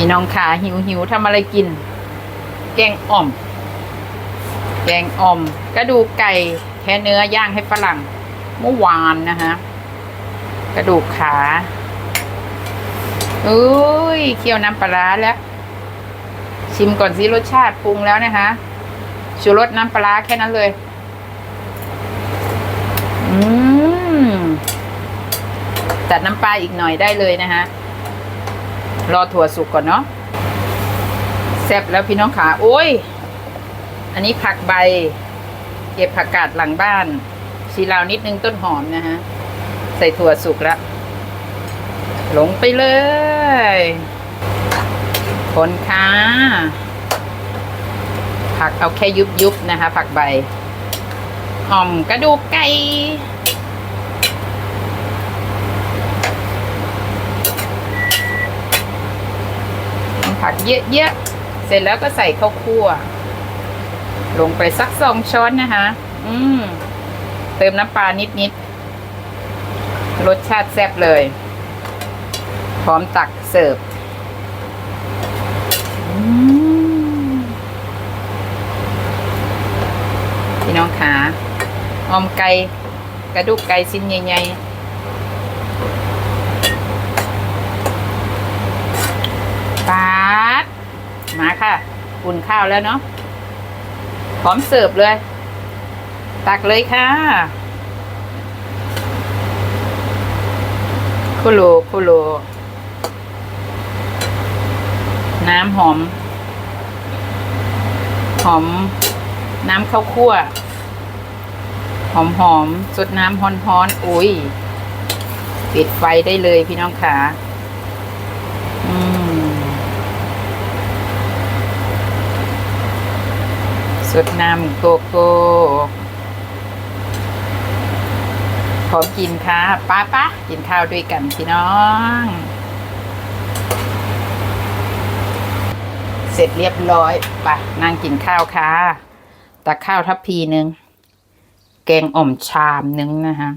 พี่น้องขาหิวหิวทำอะไรกิน แกงอ่อม แกงอ่อม กระดูกไก่แค่เนื้อย่างให้ฝรั่ง เมื่อวานนะฮะ กระดูกขาอุ้ยเคี่ยวน้ำปลาร้าแล้ว ชิมก่อนสิรสชาติปรุงแล้วนะคะชูรสน้ำปลาร้าแค่นั้นเลย อืมตัดน้ำปลาอีกหน่อยได้เลยนะคะ รอถั่วสุกก่อนเนาะแซ่บแล้วพี่น้องขาโอ้ย อันนี้ผักใบ เก็บผักกาดหลังบ้านชีลาวนิดนึงต้นหอมนะฮะ ใส่ถั่วสุกแล้วลงไปเลยคนค่ะผักเอาแค่ยุบยุบๆนะคะ ผักใบอ่อมกระดูกไก่ ผักเยอะๆ เสร็จแล้วก็ใส่ข้าวคั่ว ลงไปสักสองช้อนนะคะ อืม เติมน้ำปลานิดๆ รสชาติแซ่บเลย พร้อมตักเสิร์ฟพี่น้องขาออมไก่กระดูกไก่ชิ้นใหญ่ๆปาด มาค่ะอุ่นข้าวแล้วเนาะพร้อมเสิร์ฟเลย ตักเลยค่ะคุโรคุโรน้ำหอม หอม น้ำข้าวคั่ว หอมหอมสดน้ำฮ้อนฮ้อนอุ้ยปิดไฟได้เลยพี่น้องขาอืม สุดน้ำโกโก้พร้อมกินค่ะป้าป้ากินข้าวด้วยกันพี่น้อง เสร็จเรียบร้อยไปนั่งกินข้าวค่ะ แต่ข้าวทัพพีหนึ่ง แกงอ่อมชามหนึ่งนะคะ